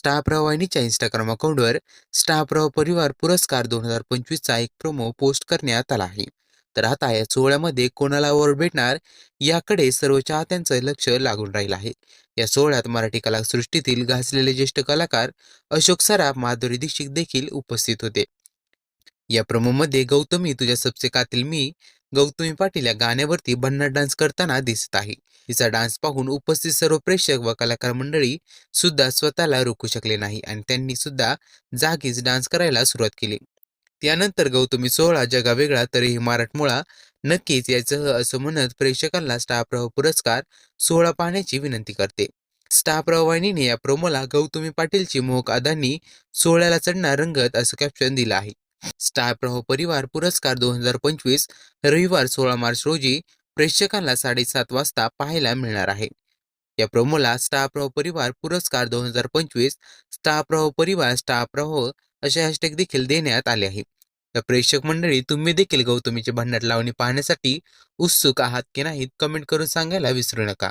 स्टाफराव वाहिनीच्या इंस्टाग्राम अकाउंटवर स्टाफराव परिवार पुरस्कार दोन हजार पंचवीसचा एक प्रोमो पोस्ट करण्यात आला आहे. तर आता या सोहळ्यामध्ये कोणाला अवॉर्ड भेटणार याकडे सर्व चाहत्यांचं लक्ष लागून राहिलं आहे. या सोहळ्यात मराठी कलासृष्टीतील गाजलेले ज्येष्ठ कलाकार अशोक सराफ माधुरी दीक्षित देखील उपस्थित होते. या प्रोमोमध्ये गौतमी तुझ्या सबसे कातील मी गौतमी पाटील या गाण्यावरती भन्नाट डान्स करताना दिसत आहे. तिचा डान्स पाहून उपस्थित सर्व प्रेक्षक व कलाकार मंडळी सुद्धा स्वतःला रोखू शकले नाही आणि त्यांनी सुद्धा जागीच डान्स करायला सुरुवात केली. त्यानंतर गौतमी सोहळा जगा वेगळा तरीही मराठमोळा नक्कीच याचं असं म्हणत प्रेक्षकांना स्टार पुरस्कार सोहळा पाहण्याची विनंती करते. स्टार वाहिनीने या प्रोमोला गौतमी पाटीलची मोहक अदानी सोहळ्याला चढणार रंगत असं कॅप्शन दिलं आहे. स्टार प्रवाह परिवार पुरस्कार दोन हजार पंचवीस रविवार सोळा मार्च रोजी प्रेक्षकांना साडेसात वाजता पाहायला मिळणार आहे. या प्रोमोला स्टार प्रहो परिवार पुरस्कार दोन हजार पंचवीस स्टार प्रहो परिवार स्टार प्रवाह असे हॅशटॅग देखील देण्यात आले आहे. तर प्रेक्षक मंडळी तुम्ही देखील गौतमीची भन्नाट लावणी पाहण्यासाठी उत्सुक आहात की नाहीत कमेंट करून सांगायला विसरू नका.